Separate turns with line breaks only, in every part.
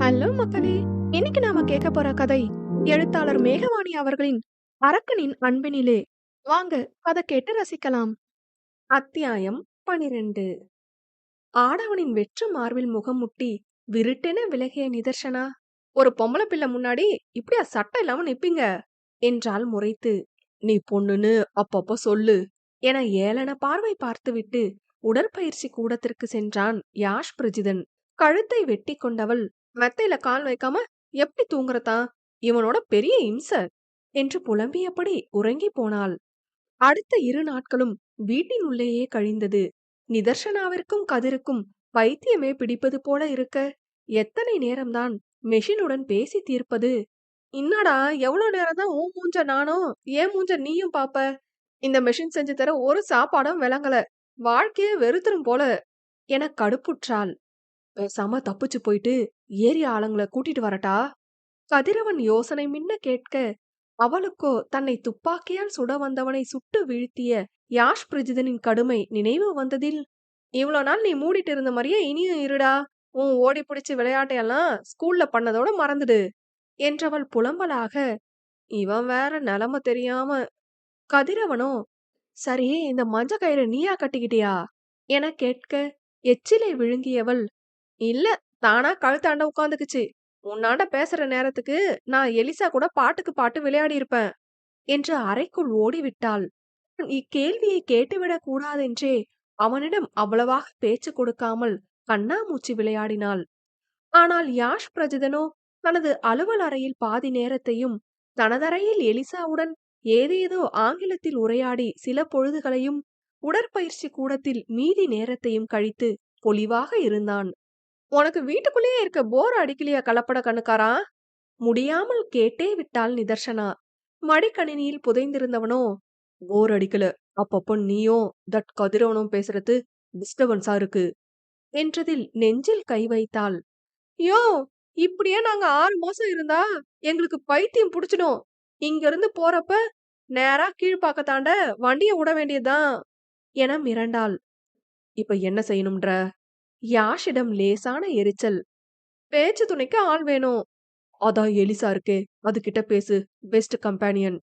Hello மக்களே இன்னைக்கு நாம கேட்க போற கதை எழுத்தாளர் மேகவாணி அவர்களின் அரக்கனின் அன்பினிலே. வாங்க கதை கேட்டு ரசிக்கலாம். அத்தியாயம் பனிரெண்டு. ஆடவனின் வெற்று மார்பில் முகம் முட்டி விருட்டென விலகிய நிதர்சனா ஒரு பொம்பளை பிள்ளை முன்னாடி இப்படியா சட்டை இல்லாம நிப்பீங்க? என்றால் முறைத்து. நீ பொண்ணுன்னு அப்பப்ப சொல்லு என ஏளன பார்வை பார்த்துவிட்டு உடற்பயிற்சி கூடத்திற்கு சென்றான் யாஷ் பிரஜிதன். கழுத்தை வெட்டி கொண்டவள் மெத்தையில கால் வைக்காம எப்படி தூங்குறதான் இவனோட பெரிய இம்ச! என்று புலம்பியபடி உறங்கி போனாள். அடுத்த இரு நாட்களும் வீட்டின் உள்ளேயே கழிந்தது. நிதர்ஷனாவிற்கும் கதிருக்கும் பைத்தியமே பிடிப்பது போல இருக்க எத்தனை நேரம்தான் மெஷினுடன் பேசி தீர்ப்பது? என்னடா எவ்வளவு நேரம் தான் உன் மூஞ்ச நானும் ஏன் மூஞ்ச நீயும் பாப்ப? இந்த மெஷின் செஞ்சு தர ஒரு சாப்பாடும் விளங்கல. வாழ்க்கையே வெறுத்துரும் போல! என கடுப்புற்றாள். பேசாம தப்பிச்சு போயிட்டு ஏறி ஆளுங்கள கூட்டிட்டு வரட்டா? கதிரவன் யோசனை மின்ன கேட்க அவளுக்கோ தன்னை துப்பாக்கியால் சுட வந்தவனை சுட்டு வீழ்த்திய யாஷ் பிரஜிதனின் கடுமை நினைவு வந்ததில்? இவ்வளோ நாள் நீ மூடிட்டு இருந்த மாதிரியே இனியும் இருடா. உன் ஓடி பிடிச்சி விளையாட்டையெல்லாம் ஸ்கூல்ல பண்ணதோட மறந்துடு என்றவள் புலம்பலாக இவன் வேற நிலம தெரியாம கதிரவனோ சரி இந்த மஞ்ச கயிறு நீயா கட்டிக்கிட்டியா? என கேட்க எச்சிலை விழுங்கியவள் இல்ல தானா கழுத்தாண்ட உட்காந்துக்குச்சு உன்னாண்ட பேசுற நேரத்துக்கு நான் எலிசா கூட பாட்டுக்கு பாட்டு விளையாடி இருப்பேன் என்று அறைக்குள் ஓடிவிட்டாள். இக்கேள்வியை கேட்டுவிடக் கூடாதென்றே அவனிடம் அவ்வளவாக பேச்சு கொடுக்காமல் கண்ணாமூச்சி விளையாடினாள். ஆனால் யாஷ் பிரஜிதனோ தனது அலுவல் அறையில் பாதி நேரத்தையும் தனதறையில் எலிசாவுடன் ஏதேதோ ஆங்கிலத்தில் உரையாடி சில பொழுதுகளையும் உடற்பயிற்சி கூடத்தில் மீதி நேரத்தையும் கழித்து பொலிவாக இருந்தான். உனக்கு வீட்டுக்குள்ளேயே இருக்க போர் அடிக்கலையா கலப்பட கணுக்காரா முடியாமல் கேட்டே விட்டாள் நிதர்சனா மடிக்கணினியில் புதைந்திருந்தவனோ போர் அடிக்கல. அப்பப்போ நீயும் தட் கதிரவனும் பேசுறது டிஸ்டர்பன்ஸா இருக்கு என்றதில் நெஞ்சில் கை வைத்தாள். யோ இப்படியே நாங்க ஆறு மாசம் இருந்தா எங்களுக்கு பைத்தியம் புடிச்சிடும். இங்க இருந்து போறப்ப நேரா கீழ்பாக்க தாண்ட வண்டிய விட வேண்டியதுதான் என மிரண்டாள். இப்ப என்ன செய்யணும்ன்ற? யாஷிடம் லேசான எரிச்சல். பேச்சு துணைக்கு ஆள் வேணும். அதான் எலிசா இருக்கே அது கிட்ட பேசு பெஸ்ட் கம்பேனியன்.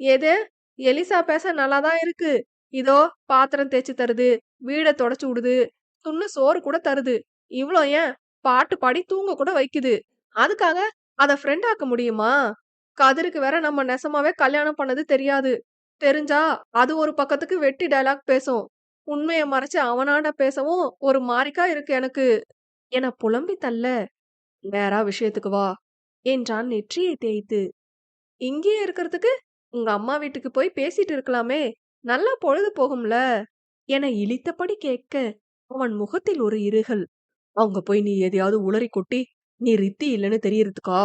எது? எலிசா பேச நல்லாதான் இருக்கு? இதோ பாத்திரம் தேய்ச்சி தருது வீட தொடச்சு விடுது துண்ணு சோறு கூட தருது. இவ்ளோ ஏன்? பாட்டு பாடி தூங்க கூட வைக்குது. அதுக்காக அத ஃப்ரெண்ட் ஆக்க முடியுமா? கதிருக்கு வேற நம்ம நெசமாவே கல்யாணம் பண்ணது தெரியாது. தெரிஞ்சா அது ஒரு பக்கத்துக்கு வெட்டி டயலாக் பேசும். உண்மைய மறைச்சு அவனாட பேசவும் ஒரு மாறிக்கா இருக்கு எனக்கு. என புலம்பி தள்ள நேரா விஷயத்துக்கு வா என்றான் நெற்றியை தேய்த்து. இங்கேயே இருக்கிறதுக்கு உங்க அம்மா வீட்டுக்கு போய் பேசிட்டு இருக்கலாமே நல்லா பொழுது போகும்ல என இழித்தபடி கேட்க அவன் முகத்தில் ஒரு இருகல். அவங்க போய் நீ எதையாவது உளறி கொட்டி நீ ரித்தி இல்லைன்னு தெரியறதுக்கா?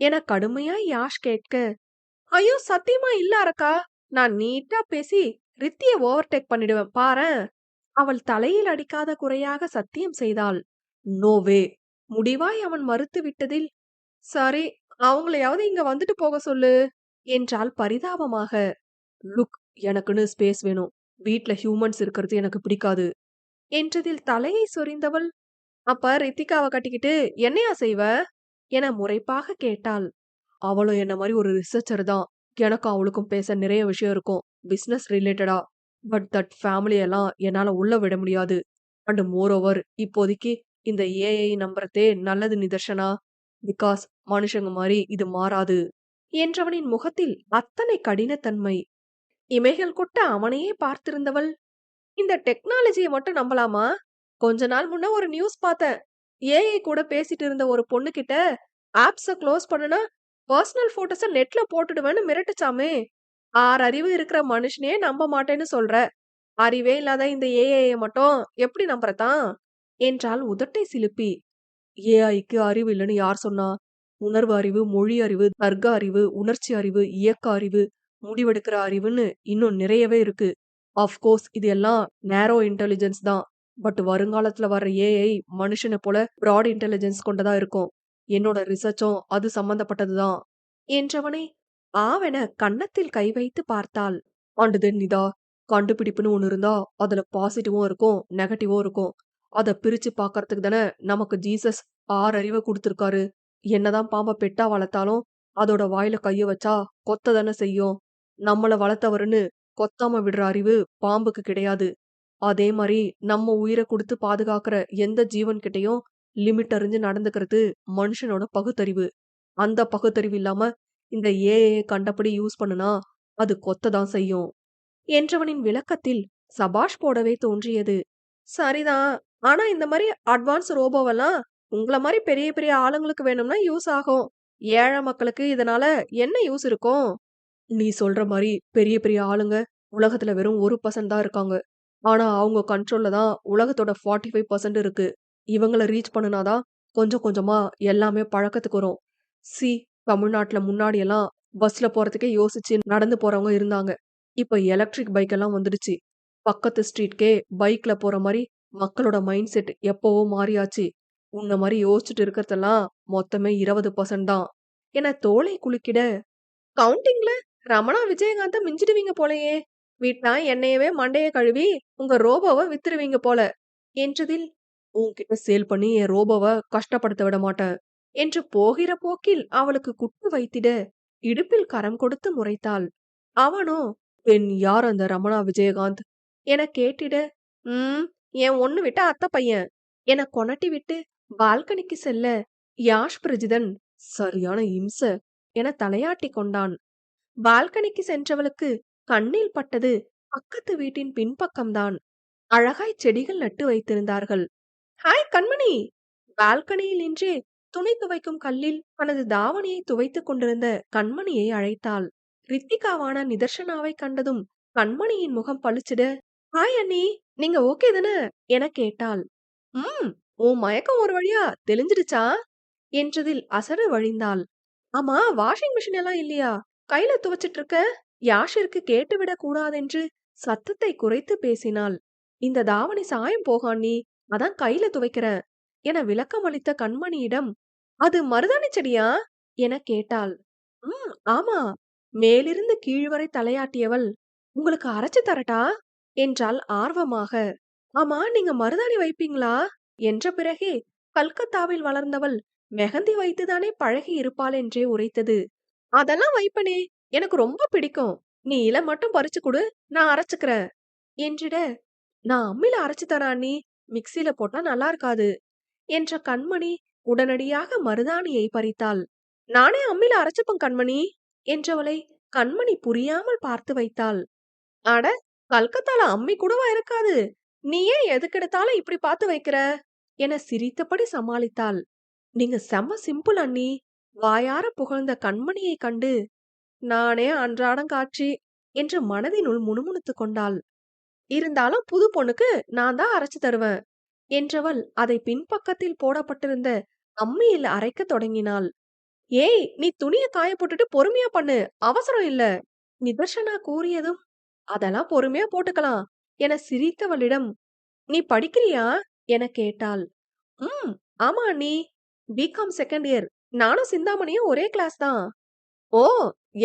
என கடுமையா யாஷ் கேட்க ஐயோ சத்தியமா இல்ல அரக்கா நான் நீட்டா பேசி ரித்திய ஓவர்டேக் பண்ணிடுவேன். பாரு அவள் தலையில் அடிக்காத குறையாக சத்தியம் செய்தாள். நோவே முடிவாய் அவன் மறுத்து விட்டதில். சரி அவங்களையாவது இங்க வந்துட்டு போக சொல்லு என்றால் பரிதாபமாக. லுக் எனக்குன்னு ஸ்பேஸ் வேணும். வீட்ல ஹியூமன்ஸ் இருக்கிறது எனக்கு பிடிக்காது என்றதில் தலையை சொரிந்தவள் அப்ப ரித்திகாவை கட்டிக்கிட்டு என்னையா செய்வ? என முறைப்பாக கேட்டாள். அவளும் என்ன மாதிரி ஒரு ரிசர்ச்சர் தான். எனக்கும் அவளுக்கும் பேச நிறைய விஷயம் இருக்கும். பிசினஸ் ரிலேட்டடா பட் தட் ஃபேமிலி எல்லாம் என்னால உள்ள விட முடியாது. அண்ட் மோர் ஓவர் இப்போதைக்கு இந்த ஏஐ நம்புறதே நல்லது நிதர்ஷனா? பிகாஸ் மனுஷங்க மாதிரி இது மாறாது. என்றவனின் முகத்தில் அத்தனை கடினத்தன்மை. இமைகள் கொட்ட அவனையே பார்த்திருந்தவள். இந்த டெக்னாலஜியை மட்டும் நம்பலாமா? கொஞ்ச நாள் முன்ன ஒரு நியூஸ் பார்த்தேன். ஏஐ கூட பேசிட்டு இருந்த ஒரு பொண்ணு கிட்ட ஆப்ஸ க்ளோஸ் பண்ணுனா பர்சனல் போட்டோஸ நெட்ல போட்டுடுவேன்னு மிரட்டுச்சாமே. ஆறு அறிவு இருக்கிற மனுஷனே நம்ப மாட்டேன்னு சொல்ற. அறிவே இல்லாத இந்த ஏஐய மட்டும் எப்படி நம்புறதான்? என்றால் உதட்டை சிலுப்பி. ஏஐக்கு அறிவு இல்லைன்னு யார் சொன்னா? உணர்வு அறிவு மொழி அறிவு தர்க்க அறிவு உணர்ச்சி அறிவு இயக்க அறிவு முடிவெடுக்கிற அறிவுன்னு இன்னும் நிறையவே இருக்கு. அஃப்கோர்ஸ் இது எல்லாம் நேரோ இன்டெலிஜென்ஸ் தான். பட் வருங்காலத்துல வர்ற ஏஐ மனுஷனை போல ப்ராட் இன்டெலிஜென்ஸ் கொண்டதா இருக்கும். என்னோட ரிசர்ச்சும் அது சம்பந்தப்பட்டதுதான். என்றவனை ஆவென கன்னத்தில் கை வைத்து பார்த்தாள். அண்டு தென் இதா கண்டுபிடிப்புன்னு ஒன்று இருந்தா அதுல பாசிட்டிவும் இருக்கும் நெகட்டிவும் இருக்கும். அத பிரிச்சு பார்க்கறதுக்கு தானே நமக்கு ஜீசஸ் ஆறு அறிவை கொடுத்திருக்காரு. என்னதான் பாம்ப பெட்டா வளர்த்தாலும் அதோட வாயில கைய வச்சா கொத்த தானே செய்யும். நம்மள வளர்த்தவருன்னு கொத்தாம விடுற அறிவு பாம்புக்கு கிடையாது. அதே மாதிரி நம்ம உயிரை கொடுத்து பாதுகாக்கிற எந்த ஜீவன் கிட்டயும் லிமிட் அறிஞ்சு நடந்துக்கிறது மனுஷனோட பகுத்தறிவு. அந்த பகுத்தறிவு இல்லாம இந்த ஏஏ கண்டபடி யூஸ் பண்ணுனா அது கொத்த தான் செய்யும். என்றவனின் விளக்கத்தில் சபாஷ் போடவே தோன்றியது. சரிதான் ஆனா இந்த மாதிரி அட்வான்ஸ் ரோபோவெல்லாம் உங்கள மாதிரி பெரிய பெரிய ஆளுங்களுக்கு வேணும்னா யூஸ் ஆகும். ஏழை மக்களுக்கு இதனால என்ன யூஸ் இருக்கும்? நீ சொல்ற மாதிரி பெரிய பெரிய ஆளுங்க உலகத்துல வெறும் ஒரு பர்சன்ட் தான் இருக்காங்க. ஆனா அவங்க கண்ட்ரோல்ல தான் உலகத்தோட ஃபார்ட்டி ஃபைவ் பர்சன்ட் இருக்கு. இவங்கள ரீச் பண்ணுனாதான் கொஞ்சம் கொஞ்சமா எல்லாமே பழக்கத்துக்கு வரும். சி தமிழ்நாட்டுல முன்னாடி எல்லாம் பஸ்ல போறதுக்கே யோசிச்சு நடந்து போறவங்க இருந்தாங்க. இப்ப எலக்ட்ரிக் பைக் எல்லாம் வந்துடுச்சு. பக்கத்து ஸ்ட்ரீட்கே பைக்ல போற மாதிரி மக்களோட மைண்ட் செட் எப்போவோ மாறியாச்சு. உன்ன மாதிரி யோசிச்சுட்டு இருக்கிறதெல்லாம் மொத்தமே இருபது பர்சன்ட் தான். என தோலை குலுக்கிட கவுண்டிங்ல ரமணா விஜயகாந்த மிஞ்சிடுவீங்க போலயே. வீட்டா என்னையவே மண்டையை கழுவி உங்க ரோபோவை வித்துருவீங்க போல. என்றதில் உன்கிட்ட சேல் பண்ணி என் ரோபோவை கஷ்டப்படுத்த விட மாட்டேன். என்று போகிற போக்கில் அவளுக்கு குட்டு வைத்திட இடுப்பில் கரம் கொடுத்து முறைத்தாள். அவனோ பெண் யார் அந்த ரமணா விஜயகாந்த்? என கேட்டிட உம் என் ஒண்ணு விட்ட அத்தை பையன். என கொனட்டி விட்டு பால்கனிக்கு செல்ல யாஷ் பிரஜிதன் சரியான இம்ச என தலையாட்டி கொண்டான். பால்கனிக்கு சென்றவளுக்கு கண்ணில் பட்டது பக்கத்து வீட்டின் பின்பக்கம்தான். அழகாய் செடிகள் நட்டு வைத்திருந்தார்கள். ஹாய் கண்மணி! பால்கனியில் நின்றே துணி துவைக்கும் கல்லில் தனது தாவணியை துவைத்துக் கொண்டிருந்த கண்மணியை அழைத்தாள். ரித்திகாவான நிதர்ஷனாவை கண்டதும் கண்மணியின் முகம் பளிச்சிட. ஹாய் அண்ணி நீங்க ஓகே தானே? என கேட்டாள். ம் உன் மயக்கம் ஒரு வழியா தெளிஞ்சிடுச்சா? என்றதில் அசடு வழிந்தாள். ஆமா வாஷிங் மிஷின் எல்லாம் இல்லையா? கையில துவைச்சிட்டு இருக்க யாஷிற்கு கேட்டுவிடக் கூடாதென்று சத்தத்தை குறைத்து பேசினாள். இந்த தாவணி சாயம் போகாண்ணி அதான் கையில துவைக்கிறேன். என விளக்கம் அளித்த கண்மணியிடம் அது மருதாணி செடியா? என கேட்டாள். ம் ஆமா. மேலிருந்து கீழ்வரை தலையாட்டியவள். உங்களுக்கு அரைச்சு தரட்டா? என்றாள் ஆர்வமாக. ஆமா நீங்க மருதாணி வைப்பீங்களா? என்ற பிறகே கல்கத்தாவில் வளர்ந்தவள் மெஹந்தி வைத்துதானே பழகி இருப்பாள் என்றே உரைத்தது. அதெல்லாம் வைப்பனே எனக்கு ரொம்ப பிடிக்கும். நீ இலை மட்டும் பறிச்சு கொடு நான் அரைச்சுக்கிறேன். என்றிட நான் அம்மில அரைச்சு தரேன் அண்ணி. மிக்சியில போட்டா நல்லா இருக்காது. என்ற கண்மணி உடனடியாக மருதாணியை பறித்தாள். நானே அம்மில அரைச்சப்பன் கண்மணி என்றவளை கண்மணி புரியாமல் பார்த்து வைத்தாள். அட கல்கத்தால அம்மி கூடவா இருக்காது? நீ ஏன் எதுக்கெடுத்தாலும் இப்படி பார்த்து வைக்கிற? என சிரித்தபடி சமாளித்தாள். நீங்க செம்ம சிம்பிள் அண்ணி. வாயார புகழ்ந்த கண்மணியை கண்டு நானே அன்றாடம் காட்சி என்று மனதினுள் முணுமுணுத்துக் கொண்டாள். இருந்தாலும் புது பொண்ணுக்கு நான் தான் அரைச்சு தருவேன். என்றவள் அதை பின்பக்கத்தில் போடப்பட்டிருந்த அம்மியில் அரைக்க தொடங்கினாள். ஏய் நீ துணிய காய போட்டுட்டு பொறுமையா பண்ணு. அவசரம் இல்ல. நிதர்ஷனா கூறியதும் அதெல்லாம் பொறுமையா போட்டுக்கலாம் என சிரித்தவளிடம் நீ படிக்கிறியா? என கேட்டாள். ம் ஆமா நீ பிகாம் செகண்ட் இயர் நானும் சிந்தாமணியும் ஒரே கிளாஸ் தான். ஓ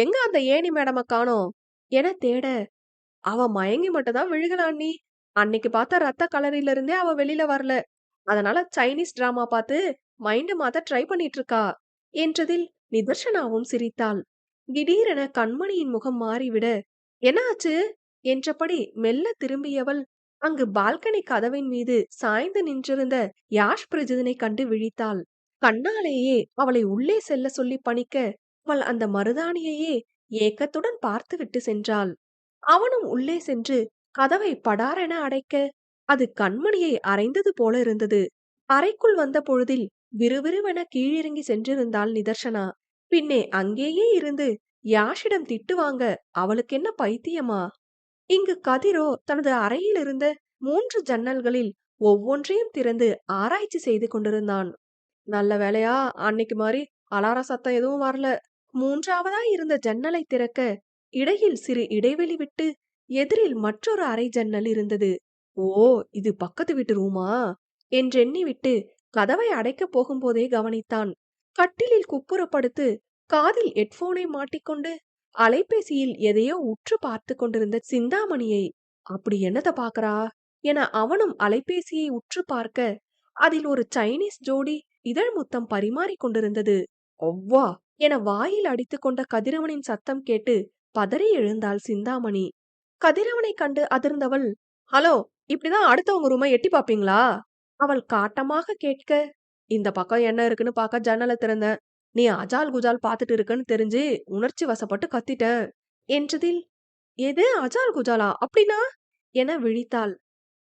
எங்க அந்த ஏணி மேடம காணோம்? என தேட அவ மயங்கி மட்டும்தான் விழுகலான் விழுகலா அன்னைக்கு பார்த்த ரத்த கலரில இருந்தே அவ வெளியில வரல. அதனால சைனீஸ் டிராமா பார்த்து மைண்ட் மாத்த ட்ரை பண்ணிட்டு இருக்கா என்றதில் நிதர்ஷனாவும் சிரித்தாள். திடீரென கண்மணியின் முகம் மாறிவிட. என்னாச்சு? என்றபடி மெல்ல திரும்பியவள் அங்கு பால்கனி கதவின் மீது சாய்ந்து நின்றிருந்த யாஷ் பிரஜிதனை கண்டு விழித்தாள். கண்ணாலேயே அவளை உள்ளே செல்ல சொல்லி பணிக்க அவள் அந்த மருதாணியையே ஏக்கத்துடன் பார்த்துவிட்டு சென்றாள். அவனும் உள்ளே சென்று கதவை படாரென அடைக்க அது கண்மணியை அரைந்தது போல இருந்தது. அறைக்குள் வந்த பொழுதில் விறுவிறுவென கீழிறங்கி சென்றிருந்தாள் நிதர்ஷனா. பின்னே அங்கேயே இருந்து யாஷிடம் திட்டு வாங்க அவளுக்கு என்ன பைத்தியமா? இங்கு கதிரோ தனது அறையில் இருந்த மூன்று ஜன்னல்களில் ஒவ்வொன்றையும் திறந்து ஆராய்ச்சி செய்து கொண்டிருந்தான். நல்ல வேளையா அன்னைக்கு மாதிரி அலார சத்தம் எதுவும் வரல. மூன்றாவதா இருந்த ஜன்னலை திறக்க இடையில் சிறு இடைவெளி விட்டு எதிரில் மற்றொரு அறை ஜன்னல் இருந்தது. ஓ இது பக்கத்து வீட்டு ரூமா? என்றெண்ணிவிட்டு கதவை அடைக்கப் போகும்போதே கவனித்தான். கட்டிலில் குப்புறப்படுத்து காதில் ஹெட்போனை மாட்டிக்கொண்டு அலைபேசியில் எதையோ உற்று பார்த்து கொண்டிருந்த சிந்தாமணியை அப்படி என்னத பாக்குறா என அவனும் அலைபேசியை உற்று பார்க்க அதில் ஒரு சைனீஸ் ஜோடி இதழ் முத்தம் பரிமாறிக் கொண்டிருந்தது. ஒவ்வா! என வாயில் அடித்துக் கொண்ட கதிரவனின் சத்தம் கேட்டு பதறி எழுந்தாள் சிந்தாமணி. கதிரவனை கண்டு அதிர்ந்தவள் ஹலோ இப்படிதான் அடுத்தவங்க ரூமை எட்டி பாப்பீங்களா? அவள் காட்டமாக கேட்க இந்த பக்கம் என்ன இருக்குன்னு பார்க்க ஜன்னலை திறந்தேன் நீ அஜால் குஜால் பார்த்துட்டு இருக்குன்னு தெரிஞ்சு உணர்ச்சி வசப்பட்டு கத்திட்ட. என்றதில் எது அஜால் குஜாலா? அப்படின்னா? என விழித்தாள்.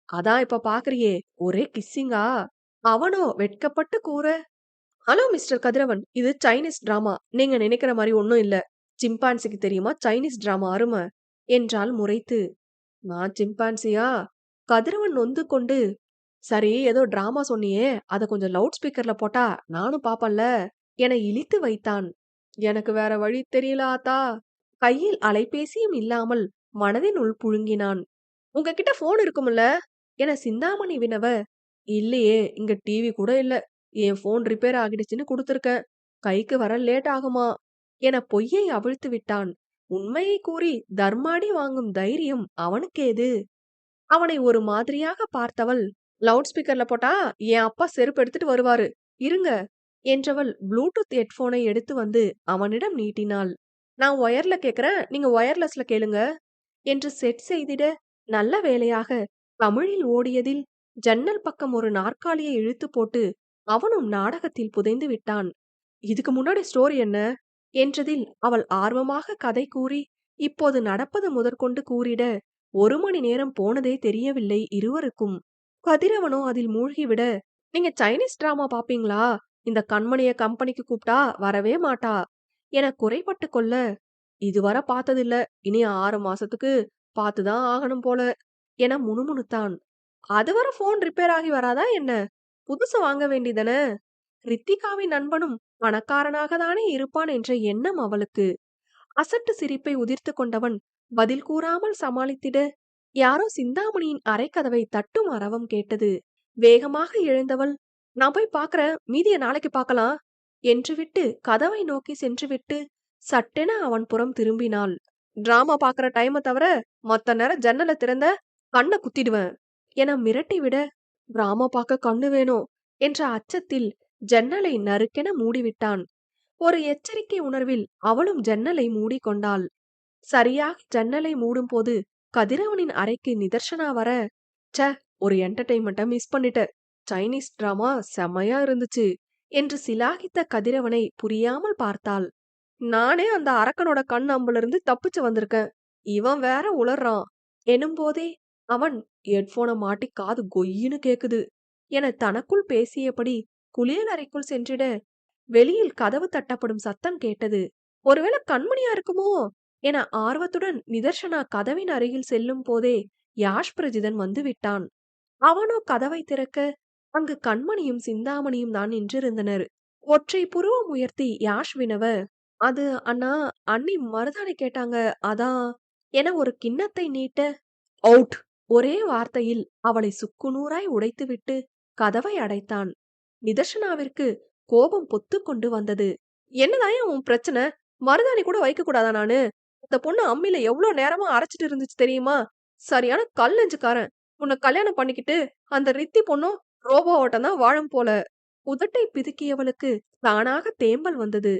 அதான் இப்ப பாக்குறியே ஒரே கிஸ்ஸிங்கா அவனோ வெட்கப்பட்டு கூற ஹலோ மிஸ்டர் கதிரவன் இது சைனீஸ் டிராமா நீங்க நினைக்கிற மாதிரி ஒன்றும் இல்ல. சிம்பான்சிக்கு தெரியுமா? சைனீஸ் டிராமா அருமை. என்றால் முறைத்து. நான் சிம்பான்சியா? கதிரவன் நொந்து கொண்டு சரி ஏதோ டிராமா சொன்னியே அத கொஞ்சம் லவுட் ஸ்பீக்கர்ல போட்டா நானும் பாப்பல்ல என இழித்து வைத்தான். எனக்கு வேற வழி தெரியல ஆத்தா. கையில் அலைபேசியும் இல்லாமல் மனதின் உள் புழுங்கினான். உங்ககிட்ட போன் இருக்கும்ல என சிந்தாமணி வினவ. இல்லையே இங்க டிவி கூட இல்ல. என் போன் ரிப்பேர் ஆகிடுச்சுன்னு கொடுத்துருக்கேன் கைக்கு வர லேட் ஆகுமா? என பொய்யை அவிழ்த்து விட்டான். உண்மையை கூறி தர்மாடி வாங்கும் தைரியம் அவனுக்கேது அவனை ஒரு மாதிரியாக பார்த்தவள் லவுட் ஸ்பீக்கர்ல போட்டா என் அப்பா செருப்பு எடுத்துட்டு வருவாரு இருங்க என்றவள் ப்ளூடூத் ஹெட்போனை எடுத்து வந்து அவனிடம் நீட்டினாள். நான் ஒயர்ல கேக்குறேன் நீங்க ஒயர்லெஸ்ல கேளுங்க என்று செட் செய்திட நல்ல வேலையாக தமிழில் ஓடியதில் ஜன்னல் பக்கம் ஒரு நாற்காலியை இழுத்து போட்டு அவனும் நாடகத்தில் புதைந்து விட்டான். இதுக்கு முன்னாடி ஸ்டோரி என்ன? என்றதில் அவள் ஆர்வமாக கதை கூறி இப்போது நடப்பது முதற்கொண்டு கூறிட ஒரு மணி நேரம் போனதே தெரியவில்லை இருவருக்கும். கதிரவனோ அதில் மூழ்கிவிட நீங்க சைனீஸ் டிராமா பாப்பீங்களா? இந்த கண்மணிய கம்பெனிக்கு கூப்பிட்டா வரவே மாட்டா என குறைபட்டு கொள்ள இதுவரை பார்த்ததில்ல. இனி ஆறு மாசத்துக்கு பார்த்துதான் ஆகணும் போல என முணுமுணுத்தான். அதுவரை போன் ரிப்பேர் ஆகி வராதா என்ன? புதுசு வாங்க வேண்டியதானே? ரித்திகாவின் நண்பனும் பணக்காரனாக தானே இருப்பான் என்ற எண்ணம் அவளுக்கு. அசட்டு சிரிப்பை உதிர்த்து கொண்டவன் பதில் கூறாமல் சமாளித்திட யாரோ சிந்தாமணியின் அரைக்கதவை தட்டும் அரவம் கேட்டது. வேகமாக எழுந்தவள் நான் போய் பாக்குற மீதிய நாளைக்கு பார்க்கலாம் என்று விட்டு கதவை நோக்கி சென்றுவிட்டு சட்டென அவன் புறம் திரும்பினாள். டிராமா பாக்குற டைமை தவிர மத்த நேரம் ஜன்னலை திறந்த கண்ணை குத்திடுவேன் என மிரட்டி விட டிராமா பார்க்க கண்ணு வேணும் என்ற அச்சத்தில் ஜன்னலை நறுக்கென மூடிவிட்டான். ஒரு எச்சரிக்கை உணர்வில் அவளும் ஜன்னலை மூடிக்கொண்டாள். சரியாக ஜன்னலை மூடும்போது கதிரவனின் அறைக்கு நிதர்ஷனா வர ச்ச ஒரு என்டர்டைன்மெண்ட்டை மிஸ் பண்ணிட்ட. சைனீஸ் டிராமா செம்மையா இருந்துச்சு என்று சிலாகித்த கதிரவனை புரியாமல் பார்த்தாள். நானே அந்த அரக்கனோட கண் அம்புல இருந்து தப்பிச்சு வந்திருக்கேன். இவன் வேற உளறான் எனும்போதே அவன் ஹெட்போனை மாட்டி காது கொய்யின்னு கேக்குது என தனக்குள் பேசியபடி குளியல் அறைக்குள் சென்றிட வெளியில் கதவு தட்டப்படும் சத்தம் கேட்டது. ஒருவேளை கண்மணியா இருக்குமோ? என ஆர்வத்துடன் நிதர்ஷனா கதவின் அருகில் செல்லும் போதே யாஷ் பிரஜிதன் வந்து விட்டான். அவனோ கதவை திறக்க அங்கு கண்மணியும் சிந்தாமணியும் தான் நின்றிருந்தனர். ஒற்றை புருவம் உயர்த்தி யாஷ் வினவ அது அண்ணா அண்ணி மருதாணி கேட்டாங்க அதான் என ஒரு கிண்ணத்தை நீட்ட அவுட்! ஒரே வார்த்தையில் அவளை சுக்குநூறாய் உடைத்துவிட்டு கதவை அடைத்தான். நிதர்ஷனாவிற்கு கோபம் பொத்து கொண்டு வந்தது. என்னதான் உன் பிரச்சனை? மருதாணி கூட வைக்க கூடாதா நானு? இந்த பொண்ணு அம்மில எவ்வளவு நேரமா அரைச்சிட்டு இருந்துச்சு தெரியுமா? சரியான கல் நெஞ்சுக்காரன். உன்னை கல்யாணம் பண்ணிக்கிட்டு அந்த ரித்தி பொண்ணும் ரோபோ ஓட்டம் தான் வாழும் போல. உதட்டை பிதுக்கியவளுக்கு தானாக தேம்பல் வந்தது.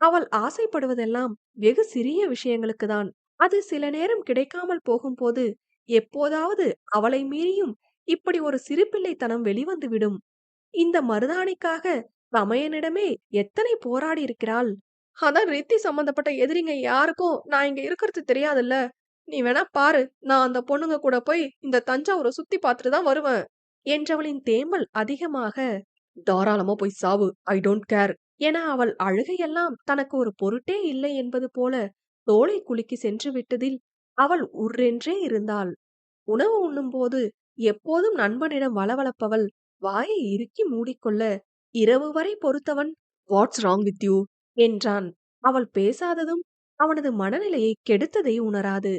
அவள் ஆசைப்படுவதெல்லாம் வெகு சிறிய விஷயங்களுக்கு தான். அது சில நேரம் கிடைக்காமல் போகும்போது எப்போதாவது அவளை மீறியும் இப்படி ஒரு சிறுபிள்ளைத்தனம் வெளிவந்து விடும். இந்த மருதாணிக்காக தமையனிடமே எத்தனை போராடி இருக்கிறாள்? அதான் ரித்தி சம்பந்தப்பட்ட எதிரிங்க யாருக்கும் நான் இங்க இருக்கிறது தெரியாதுல்ல. நீ வேணா பாரு நான் அந்த பொண்ணுங்க கூட போய் இந்த தஞ்சாவூரை சுத்தி பார்த்துட்டு தான் வருவேன். என்றவளின் தேமல் அதிகமாக தாராளமா போய் சாவு ஐ டோன்ட் கேர் என அவள் அழுகையெல்லாம் தனக்கு ஒரு பொருட்டே இல்லை என்பது போல தோலை குலுக்கி சென்று விட்டதில் அவள் உர்ரென்றே இருந்தாள். உணவு உண்ணும்போது எப்போதும் நண்பனிடம் வளவளப்பவள் வாயை இறுக்கி மூடிக்கொள்ள இரவு வரை பொறுத்தவன் வாட்ஸ் ராங் வித் யூ என்றான். அவள் பேசாததும் அவனது மனநிலையை கெடுத்ததை உணராது.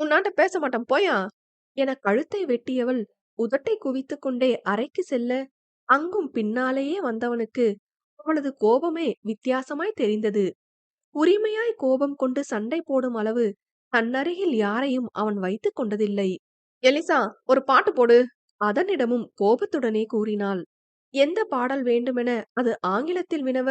உன்னாட்ட பேச மாட்டான் போயா? என கழுத்தை வெட்டியவள் உதட்டை குவித்துக் கொண்டே அறைக்கு செல்ல அங்கும் பின்னாலேயே வந்தவனுக்கு அவளது கோபமே வித்தியாசமாய் தெரிந்தது. உரிமையாய் கோபம் கொண்டு சண்டை போடும் அளவு தன்னருகில் யாரையும் அவன் வைத்துக் கொண்டதில்லை. எலிசா ஒரு பாட்டு போடு. அதனிடமும் கோபத்துடனே கூறினாள். எந்த பாடல் வேண்டுமென அது ஆங்கிலத்தில் வினவ?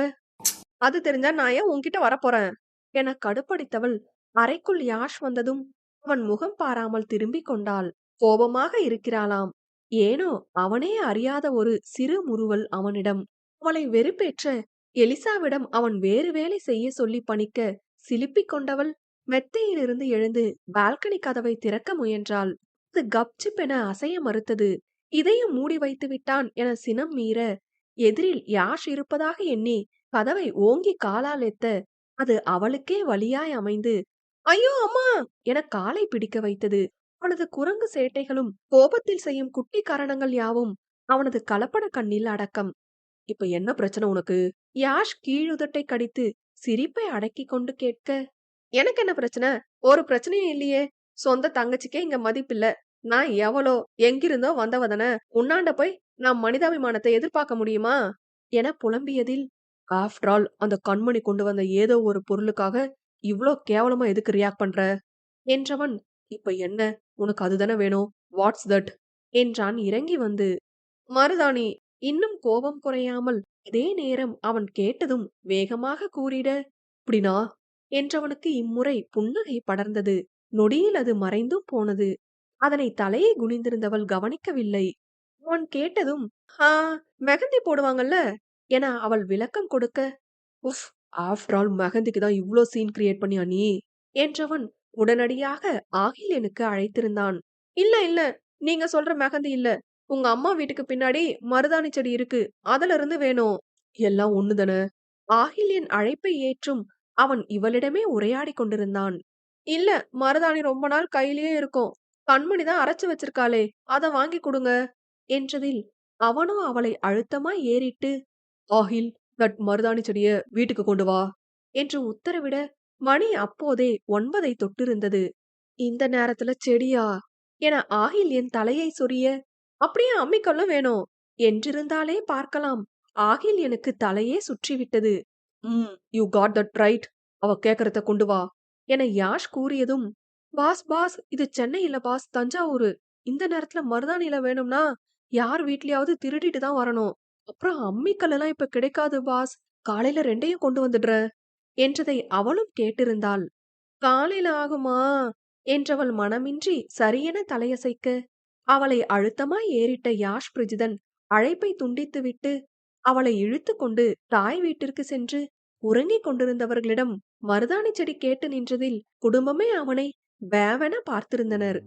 அது தெரிஞ்சா நான் ஏன் உன்கிட்ட வரப்போறேன்? என கடுப்படித்தவள் அறைக்குள் யாஷ் வந்ததும் அவன் முகம் பாராமல் திரும்பிக் கொண்டாள். கோபமாக இருக்கிறாளாம். ஏனோ அவனே அறியாத ஒரு சிறு முறுவல் அவனிடம். அவளை வெறுப்பேற்ற எலிசாவிடம் அவன் வேறு வேலை செய்ய சொல்லி பணிக்க சிலுப்பிக் கொண்டவள் மெத்தையிலிருந்து எழுந்து பால்கனி கதவை திறக்க முயன்றாள். அது கப்சிப் என அசைய மறுத்தது. இதையும் மூடி வைத்து விட்டான் என சினம் மீற எதிரில் யாஷ் இருப்பதாக எண்ணி கதவை ஓங்கி காலால் எத்த அது அவளுக்கே வழியாய் அமைந்து ஐயோ அம்மா! என காலை பிடிக்க வைத்தது. அவனது குரங்கு சேட்டைகளும் கோபத்தில் செய்யும் குட்டி காரணங்கள் யாவும் அவனது கலப்பட கண்ணில் அடக்கம். இப்ப என்ன பிரச்சனை உனக்கு? யாஷ் கீழுதட்டை கடித்து சிரிப்பை அடக்கி கொண்டு கேட்க எனக்கு என்ன பிரச்சனை? ஒரு பிரச்சனையும் இல்லையே. சொந்த தங்கச்சிக்கே இங்க மதிப்பில்ல. நான் எவளோ எங்கிருந்தோ வந்தவதன உன்னாண்ட போய் நான் மனிதாபிமானத்தை எதிர்பார்க்க முடியுமா? என புலம்பியதில் ஆஃப்டர் ஆல் அந்த கண்மணி கொண்டு வந்த ஏதோ ஒரு பொருளுக்காக இவ்ளோ கேவலமா எதுக்கு ரியாக்ட் பண்ற? என்றவன் இப்ப என்ன? உனக்கு அதுதானே வேணும்? வாட்ஸ் தட் என்றான் இறங்கி வந்து. மருதாணி இன்னும் கோபம் குறையாமல் அதே நேரம் அவன் கேட்டதும் வேகமாக கூறிட அப்படினா என்றவனுக்கு இம்முறை புன்னகை படர்ந்தது. நொடியில் அது மறைந்தும் போனது. அதனை தலையை குனிந்திருந்தவள் கவனிக்கவில்லை. உன் கேட்டதும் ஆ மெகந்தி போடுவாங்கல்ல? என அவள் விளக்கம் கொடுக்க உஃப் ஆஃப்டர் ஆல் மெகந்திக்கு தான் இவ்ளோ சீன் கிரியேட் பண்ணியா நீ? என்றவன் உடனடியாக ஆகிலியனுக்கு அழைத்திருந்தான். இல்ல இல்ல நீங்க சொல்ற மெஹந்தி இல்ல. உங்க அம்மா வீட்டுக்கு பின்னாடி மருதாணி செடி இருக்கு. அதுல இருந்து வேணும். எல்லாம் ஒண்ணுதானே ஆகிலியன் அழைப்பை ஏற்றும் அவன் இவளிடமே உரையாடி கொண்டிருந்தான். இல்ல மருதாணி ரொம்ப நாள் கையிலேயே இருக்கும். கண்மணி தான் அரைச்சு வச்சிருக்காளே அத வாங்கி கொடுங்க என்றதில் அவனும் அவளை அழுத்தமாய் ஏறிட்டு ஆகில் தட் மருதாணி செடிய வீட்டுக்கு கொண்டு வா என்று உத்தரவிட மணி அப்போதே ஒன்பதை தொட்டிருந்தது. இந்த நேரத்துல செடியா? என ஆகில் என் தலையை சொரிய அப்படியே அம்மிக்கல்லும் வேணும் என்றிருந்தாலே பார்க்கலாம். ஆகில் எனக்கு தலையே சுற்றிவிட்டது. ம் யூ காட் தட் ரைட் அவ கேக்கறத கொண்டு வா என யாஷ் கூறியதும் பாஸ் பாஸ். இது சென்னை இல்ல பாஸ். தஞ்சாவூரு. இந்த நேரத்துல மருதாணியில வேணும்னா யார் வீட்லயாவது திருடிட்டு தான் வரணும். அப்புறம் அம்மிக்கல் எல்லாம் இப்ப கிடைக்காது பாஸ். காலையில ரெண்டையும் கொண்டு வந்துடுற. என்றதை அவளும் கேட்டிருந்தாள். காலையில ஆகுமா? என்றவள் மனமின்றி சரியென தலையசைக்க. அவளை அழுத்தமாய் ஏறிட்ட யாஷ் பிரஜிதன் அழைப்பை துண்டித்துவிட்டு அவளை இழுத்து கொண்டு தாய் வீட்டிற்கு சென்று உறங்கிக் கொண்டிருந்தவர்களிடம் மருதாணி செடி கேட்டு நின்றதில் குடும்பமே அவனை வேவன பார்த்திருந்தனர்.